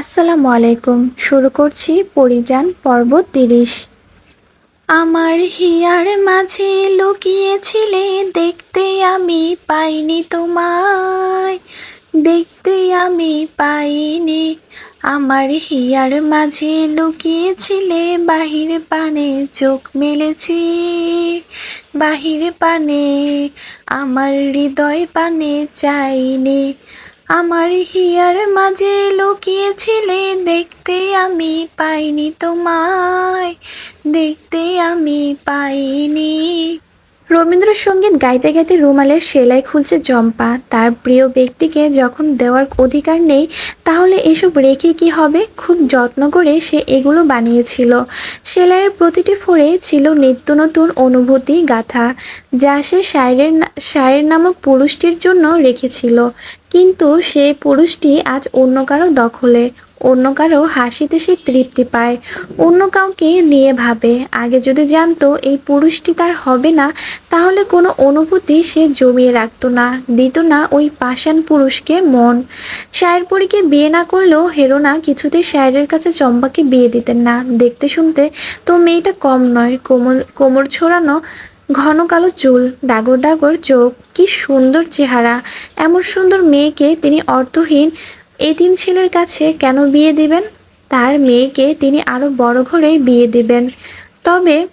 আসসালামু আলাইকুম। শুরু করছি পরিযান পর্ব তিরিশ। আমার হিয়ার মাঝে লুকিয়েছিলে, দেখতে আমি পাইনি তোমায়। দেখতে আমি পাইনি, আমার হিয়ার মাঝে লুকিয়েছিলে, বাহির পানে চোখ মেলেছি। বাহির পানে, আমার হৃদয় পানে চাইনি আমার হিয়ার মাঝে লুকিয়েছিলে দেখতে আমি পাইনি তোমায় দেখতে আমি পাইনি। রবীন্দ্রসঙ্গীত গাইতে গাইতে রুমালের সেলাই খুলছে জম্পা। তার প্রিয় ব্যক্তিকে যখন দেওয়ার অধিকার নেই, তাহলে এসব রেখে কি হবে? খুব যত্ন করে সে এগুলো বানিয়েছিল। সেলাইয়ের প্রতিটি ফোরে ছিল নিত্য নতুন অনুভূতি গাথা, যা সে শায়ের শায়ের নামক পুরুষটির জন্য রেখেছিল। কিন্তু সে পুরুষটি আজ অন্য কারও দখলে। অন্য কারও হাসিতে সে তৃপ্তি পায়, অন্য কাউকে নিয়ে ভাবে। আগে যদি জানতো এই পুরুষটি তার হবে না, তাহলে কোনো অনুভূতি সে জমিয়ে রাখতো না, দিত না ওই পাষাণ পুরুষকে মন। শায়েরপরীকে বিয়ে না করলেও হেরোনা কিছুতে শায়েরের কাছে চম্পাকে বিয়ে দিতেন না। দেখতে শুনতে তো মেয়েটা কম নয় কোমর কোমর ছড়ানো, ঘন কালো চুল, ডাগর ডাগর চোখ, কি সুন্দর চেহারা। এমন সুন্দর মেয়েকে তিনি অর্থহীন এতিম ছেলের কাছে কেন বিয়ে দিবেন? তার মেয়েকে তিনি আরও বড় ঘরে বিয়ে দিবেন। তবে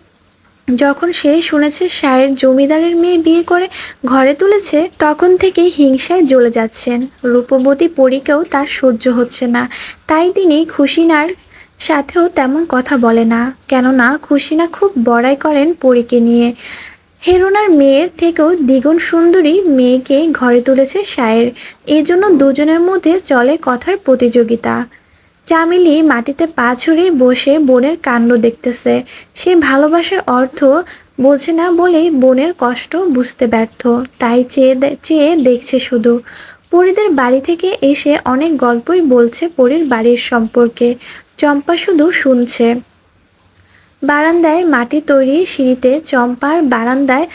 যখন সে শুনেছে শায়ের জমিদারের মেয়ে বিয়ে করে ঘরে তুলেছে, তখন থেকেই হিংসায় জ্বলে যাচ্ছেন। রূপবতী পরীকেও তার সহ্য হচ্ছে না। তাই তিনি খুশিনার সাথেও তেমন কথা বলে না। কেননা খুশিনা খুব বড়াই করেন পরীকে নিয়ে। হেরোনার মেয়ের থেকেও দ্বিগুণ সুন্দরী মেয়েকে ঘরে তুলেছে শায়ের। এজন্য দুজনের মধ্যে চলে কথার প্রতিযোগিতা। চামেলি মাটিতে পা ছড়িয়ে বসে বোনের কাণ্ড দেখতেছে। সে ভালোবাসার অর্থ বোঝে না বলেই বোনের কষ্ট বুঝতে ব্যর্থ। তাই চেয়ে চেয়ে দেখছে শুধু। পরীদের বাড়ি থেকে এসে অনেক গল্পই বলছে পরীর বাড়ির সম্পর্কে। চম্পা শুধু শুনছে। বারান্দায় মাটি তৈরি সিঁড়িতে চম্পার বারান্দায়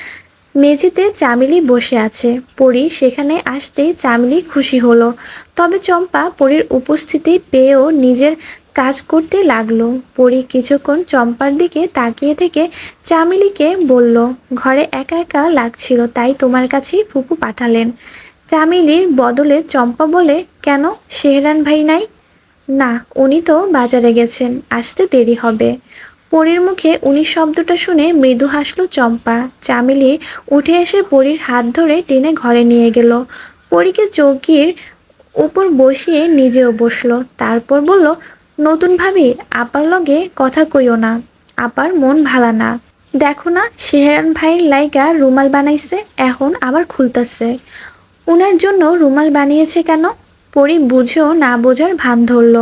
মেঝেতে চামেলি বসে আছে। পরি সেখানে আসতেই চামেলি খুশি হলো। তবে চম্পা পরীর উপস্থিতি পেয়েও নিজের কাজ করতে লাগল। পরি কিছুক্ষণ চম্পার দিকে তাকিয়ে থেকে চামেলিকে বলল, ঘরে একা একা লাগছিল, তাই তোমার কাছেই ফুপু পাঠালেন। চামেলির বদলে চম্পা বলে, কেন? শেহরান ভাই নাই? না, উনি তো বাজারে গেছেন, আসতে দেরি হবে। পরীর মুখে উনি শব্দটা শুনে মৃদু হাসলো চম্পা। চামেলি উঠে এসে পরীর হাত ধরে টেনে ঘরে নিয়ে গেল। পরীকে চৌকির উপর বসিয়ে নিজেও বসল। তারপর বলল, নতুন ভাবি, আপার লগে কথা কইও না। আপার মন ভালা না। দেখো না, শেহরান ভাইয়ের লাইগা রুমাল বানাইছে, এখন আবার খুলতেছে। উনার জন্য রুমাল বানিয়েছে কেন? পরি বুঝেও না বোঝার ভান ধরল,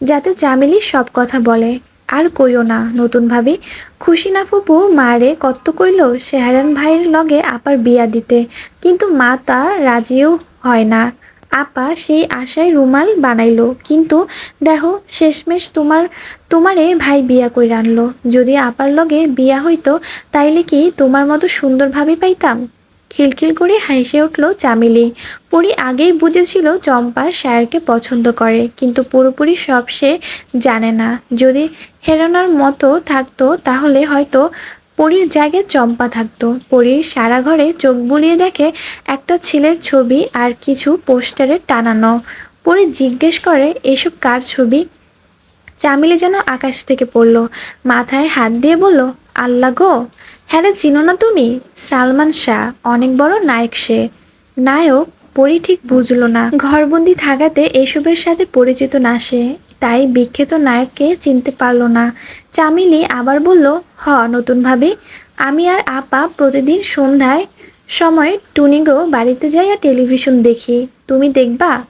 যাতে চামেলি সব কথা বলে। আর কইও না, নতুন ভাবি। খুশি না ফুপু, মারে কত কইল, শেহারান ভাইয়ের লগে আপার বিয়া দিতে। কিন্তু মা তা রাজিও হয় না। আপা সেই আশায় রুমাল বানাইলো। কিন্তু দেখো, শেষমেশ তোমার, তোমারে ভাই বিয়া কইরা আনলো। যদি আপার লগে বিয়া হইতো, তাইলে কি তোমার মতো সুন্দরভাবে পাইতাম? খিলখিল করে হাসে উঠল চামেলি। পরি আগেই বুঝেছিল চম্পা শায়ারকে পছন্দ করে, কিন্তু পুরোপুরি সব সে জানে না। যদি হেরানোর মতো থাকতো, তাহলে হয়তো পরীর জায়গায় চম্পা থাকতো। পরীর সারা ঘরে চোখ বুলিয়ে দেখে একটা ছেলের ছবি আর কিছু পোস্টারে টানানো। পরি জিজ্ঞেস করে, এসব কার ছবি? চামিলি যেন আকাশ থেকে পড়ল, মাথায় হাত দিয়ে বলল, আল্লাহ গো! হ্যাঁ রে, চিনো না তুমি? সালমান শাহ, অনেক বড় নায়ক সে। নায়ক পরি ঠিক বুঝলো না। ঘরবন্দি থাকাতে এসবের সাথে পরিচিত না সে। তাই বিখ্যাত নায়ককে চিনতে পারল না। চামিলি আবার বলল, হ নতুনভাবে আমি আর আপা প্রতিদিন সন্ধ্যায় সময় টুনিগো বাড়িতে যাই আর টেলিভিশন দেখি। তুমি দেখবা?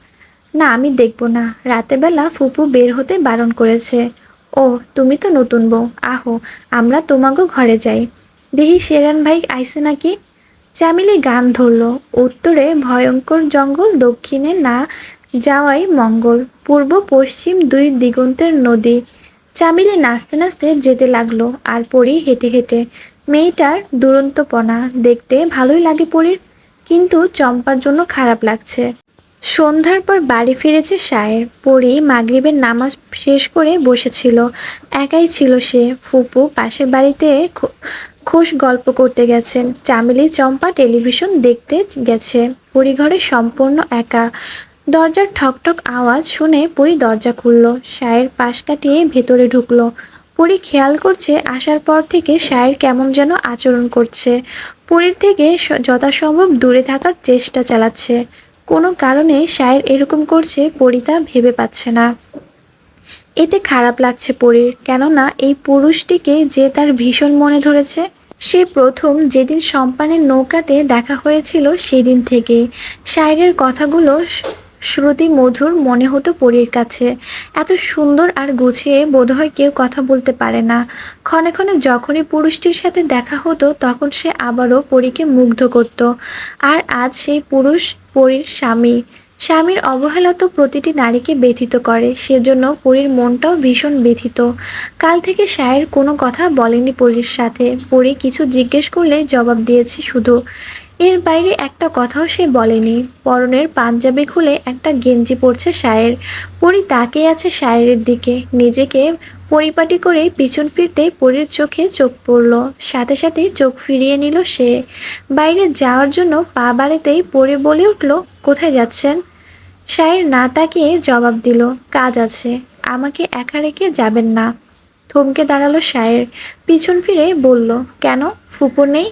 না, আমি দেখব না। রাতেবেলা ফুপু বের হতে বারণ করেছে। ও, তুমি তো নতুন বউ। আহো, আমরা তোমাকেও ঘরে যাই। দেহি শেরান ভাই আইসে নাকি? চামিলি গান ধরল। উত্তরে ভয়ঙ্কর জঙ্গল, দক্ষিণে না যাওয়াই মঙ্গল। পূর্ব পশ্চিম দুই দিগন্তের নদী। চামিলি নাচতে নাচতে যেতে লাগল আর পরি হেঁটে হেঁটে। মেয়েটার দুরন্তপনা দেখতে ভালোই লাগে পরীর, কিন্তু চম্পার জন্য খারাপ লাগছে। সন্ধ্যার পর বাড়ি ফিরেছে শায়ের। পরি মাগরিবের নামাজ শেষ করে বসেছিল। একাই ছিল সে। ফুপু পাশের বাড়িতে খোশ গল্প করতে গেছেন। চামেলি চম্পা টেলিভিশন দেখতে গেছে। পরিঘরে সম্পূর্ণ একা। দরজার ঠকঠক আওয়াজ শুনে পরি দরজা খুলল। সায়ের পাশ কাটিয়ে ভেতরে ঢুকলো। পরি খেয়াল করছে আসার পর থেকে সায়ের কেমন যেন আচরণ করছে। পরির থেকে যথাসম্ভব দূরে থাকার চেষ্টা চালাচ্ছে। কোনো কারণে সায়ের এরকম করছে পরি তা ভেবে পাচ্ছে না। এতে খারাপ লাগছে পরীর কেননা এই পুরুষটিকে যে তার ভীষণ মনে ধরেছে সে প্রথম যেদিন সম্পানের নৌকাতে দেখা হয়েছিল সেদিন থেকে। শায়ের কথাগুলো শ্রুতি মধুর মনে হতো পরীর কাছে। এত সুন্দর আর গুছিয়ে বোধহয় কেউ কথা বলতে পারে না। ক্ষণে ক্ষণে যখনই পুরুষটির সাথে দেখা হতো তখন সে আবারও পরীকে মুগ্ধ করত। আর আজ সেই পুরুষ পরীর স্বামী। স্বামীর অবহেলা তো প্রতিটি নারীকে ব্যথিত করে, সেজন্য পরীর মনটাও ভীষণ ব্যথিত। কাল থেকে সায়ের কোনো কথা বলেনি পরীর সাথে। পরী কিছু জিজ্ঞেস করলে জবাব দিয়েছে শুধু, এর বাইরে একটা কথাও সে বলেনি। পরনের পাঞ্জাবি খুলে একটা গেঞ্জি পরছে সায়ের পরী তাকিয়ে আছে শায়েরের দিকে। নিজেকে পরিপাটি করে পিছন ফিরতে পরীর চোখে চোখ পড়ল। সাথে সাথে চোখ ফিরিয়ে নিল সে। বাইরে যাওয়ার জন্য পা বাড়িতেই পরে বলে উঠল, কোথায় যাচ্ছেন? সায়ের না তাকিয়ে জবাব দিল, কাজ আছে। আমাকে একা রেখে যাবেন না। থমকে দাঁড়াল সায়ের। পিছন ফিরে বলল, কেন? ফুপুর নেই?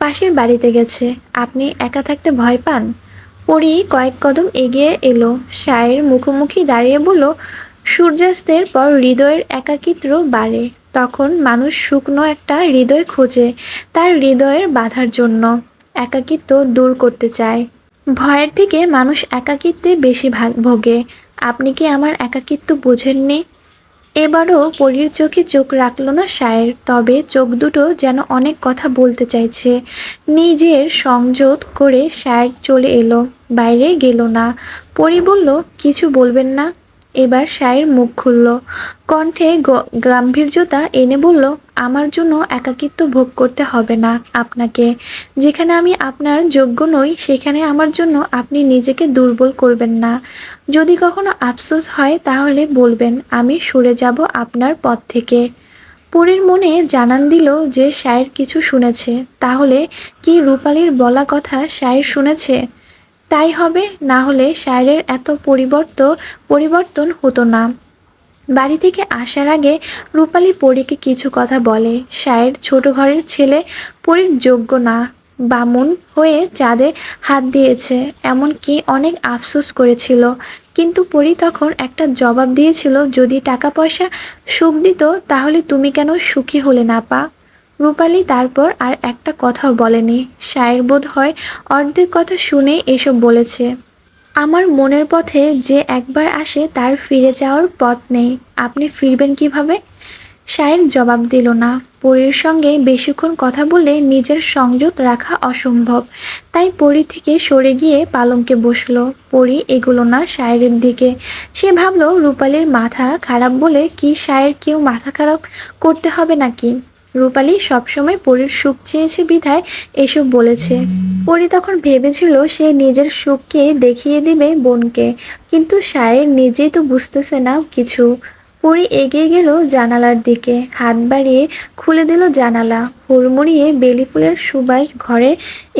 পাশের বাড়িতে গেছে। আপনি একা থাকতে ভয় পান? পরি কয়েক কদম এগিয়ে এলো। সায়ের মুখোমুখি দাঁড়িয়ে বলল সূর্যাস্তের পর হৃদয়ের একাকিত্ব বাড়ে। তখন মানুষ শুকনো একটা হৃদয় খোঁজে, তার হৃদয়ের বাধার জন্য। একাকিত্ব দূর করতে চায়। ভয়ের থেকে মানুষ একাকিত্বে বেশি ভাগ ভোগে। আপনি কি আমার একাকিত্ব বোঝেননি? এবারও পরীর চোখে চোখ রাখল না শায়ের, তবে চোখ দুটো যেন অনেক কথা বলতে চাইছে। নিজের সংযত করে শায়ের চলে এলো, বাইরে গেল না। পরি বলল, কিছু বলবেন না? এবার সায়ের মুখ খুলল। কণ্ঠে গাম্ভীর্যতা এনে বলল, আমার জন্য একাকিত্ব ভোগ করতে হবে না আপনাকে। যেখানে আমি আপনার যোগ্য নই, সেখানে আমার জন্য আপনি নিজেকে দুর্বল করবেন না। যদি কখনো আফসোস হয়, তাহলে বলবেন, আমি সরে যাব আপনার পথ থেকে। পরীর মনে জানান দিল যে সায়ের কিছু শুনেছে। তাহলে কি রূপালীর বলা কথা সায়ের শুনেছে? তাই হবে, না হলে শায়ের এত পরিবর্তন পরিবর্তন হতো না। বাড়ি থেকে আসার আগে রূপালী পরীকে কিছু কথা বলে, শায়ের ছোট ঘরের ছেলে পরীর যোগ্য না। বামুন হয়ে চাঁদে হাত দিয়েছে এমনকি অনেক আফসোস করেছিল। কিন্তু পরি তখন একটা জবাব দিয়েছিল, যদি টাকা পয়সা সুখ দিত, তাহলে তুমি কেন সুখী হলে না, পা? রূপালী তারপর আর একটা কথাও বলেনি। শায়ের বোধ হয় অর্ধেক কথা শুনে এসব বলেছে। আমার মনের পথে যে একবার আসে তার ফিরে যাওয়ার পথ নেই। আপনি ফিরবেন কীভাবে? শায়ের জবাব দিল না। পরীর সঙ্গে বেশিক্ষণ কথা বলে নিজের সংযত রাখা অসম্ভব। তাই পরি থেকে সরে গিয়ে পালঙ্কে বসল। পরি এগুলো না শায়ের দিকে। সে ভাবলো রূপালির মাথা খারাপ বলে কি শায়ের কেউ মাথা খারাপ করতে হবে নাকি? রূপালী সবসময় পরীর সুখ চেয়েছে বিধায় এসব বলেছে। পরি তখন ভেবেছিল সে নিজের সুখকে দেখিয়ে দিবে বোনকে, কিন্তু সায়ের নিজেই তো বুঝতেছে না কিছু। পরি এগিয়ে গেল জানালার দিকে, হাত বাড়িয়ে খুলে দিল জানালা, হুড়মুড়িয়ে বেলি ফুলের সুবাস ঘরে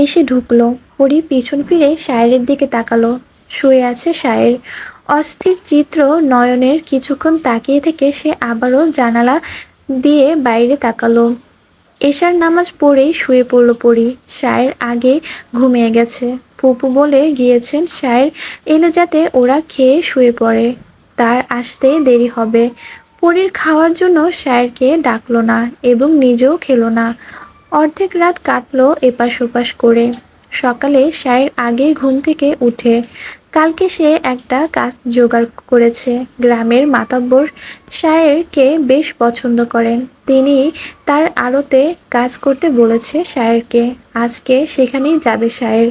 এসে ঢুকলো। পরি পিছন ফিরে সায়ের দিকে তাকালো, শুয়ে আছে সায়ের। অস্থির চিত্র নয়নের কিছুক্ষণ তাকিয়ে থেকে সে আবারও জানালা দিয়ে বাইরে তাকালো। এশার নামাজ পড়েই শুয়ে পড়ল পড়ি সায়ের আগে ঘুমিয়ে গেছে। ফুপু বলে গিয়েছেন, শায়ের এলে যাতে ওরা খেয়ে শুয়ে পড়ে। তার আসতে দেরি হবে। পরীর খাওয়ার জন্য শায়েরকে ডাকলো না এবং নিজেও খেলো না। অর্ধেক রাত কাটলো এপাশ ওপাশ করে। সকালে সায়ের আগে ঘুম থেকে উঠে। কালকে সে একটা কাজ জোগাড় করেছে। গ্রামের মাতাব্বর শায়েরকে বেশ পছন্দ করেন। তিনি তার আড়তে কাজ করতে বলেছে শায়েরকে। আজকে সেখানেই যাবে শায়ের।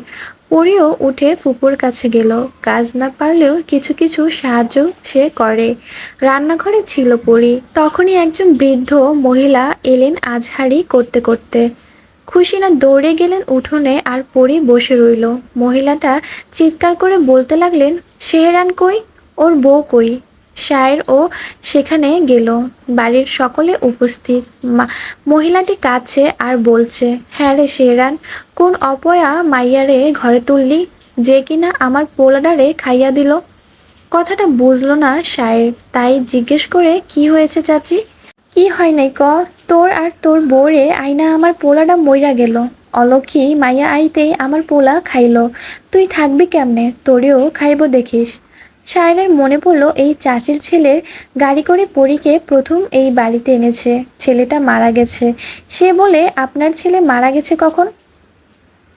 পরেও উঠে ফুপুর কাছে গেল। কাজ না পারলেও কিছু কিছু সাহায্য সে করে। রান্নাঘরে ছিল পরি। তখনই একজন বৃদ্ধ মহিলা এলেন আজহারি করতে করতে। খুশিনা দৌড়ে গেলেন উঠোনে আর পরি বসে রইল। মহিলাটা চিৎকার করে বলতে লাগলেন, শেহরান কই? ওর বউ কই? শায়ের ও সেখানে গেল। বাড়ির সকলে উপস্থিত। মহিলাটি কাছে আর বলছে হ্যাঁ রে শেহরান, কোন অপয়া মাইয়ারে ঘরে তুললি? যে কিনা আমার পোলাডারে খাইয়া দিল। কথাটা বুঝলো না শায়ের। তাই জিজ্ঞেস করে, কি হয়েছে চাচি? কি হয় নাই ক? তোর আর তোর বউরে আইনা আমার পোলাটা মইরা গেল। অলক্ষী মাইয়া আইতেই আমার পোলা খাইলো। তুই থাকবি কেমনে? তোরেও খাইব দেখিস। শায়রের মনে পড়ল এই চাচির ছেলের গাড়ি করে পরীকে প্রথম এই বাড়িতে এনেছে। ছেলেটা মারা গেছে। সে বলে আপনার ছেলে মারা গেছে কখন?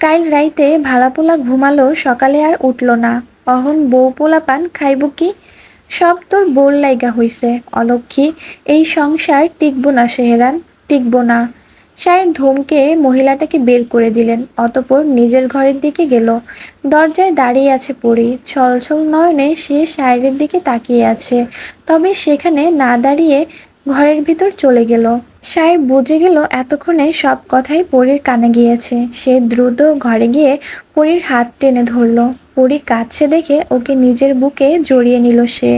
কাইল রাইতে ভালাপোলা ঘুমালো, সকালে আর উঠল না। অহন বউ পোলা পান খাইব কি? সব তোর বোল লাইগা হইছে। অলক্ষী, এই সংসার টিকব না সেহেরান টিকব না। সায়ের ধমকে মহিলাটাকে বের করে দিলেন, অতপর নিজের ঘরের দিকে গেল। দরজায় দাঁড়িয়ে আছে পরি। ছলছল নয়নে সে সায়ের দিকে তাকিয়ে আছে। তবে সেখানে না দাঁড়িয়ে ঘরের ভিতর চলে গেল। শায়ের বুঝে গেল এতক্ষণে সব কথাই পরীর কানে গিয়েছে। সে দ্রুত ঘরে গিয়ে পরীর হাত টেনে ধরল। পরী কাছে দেখে ওকে নিজের বুকে জড়িয়ে নিল সে।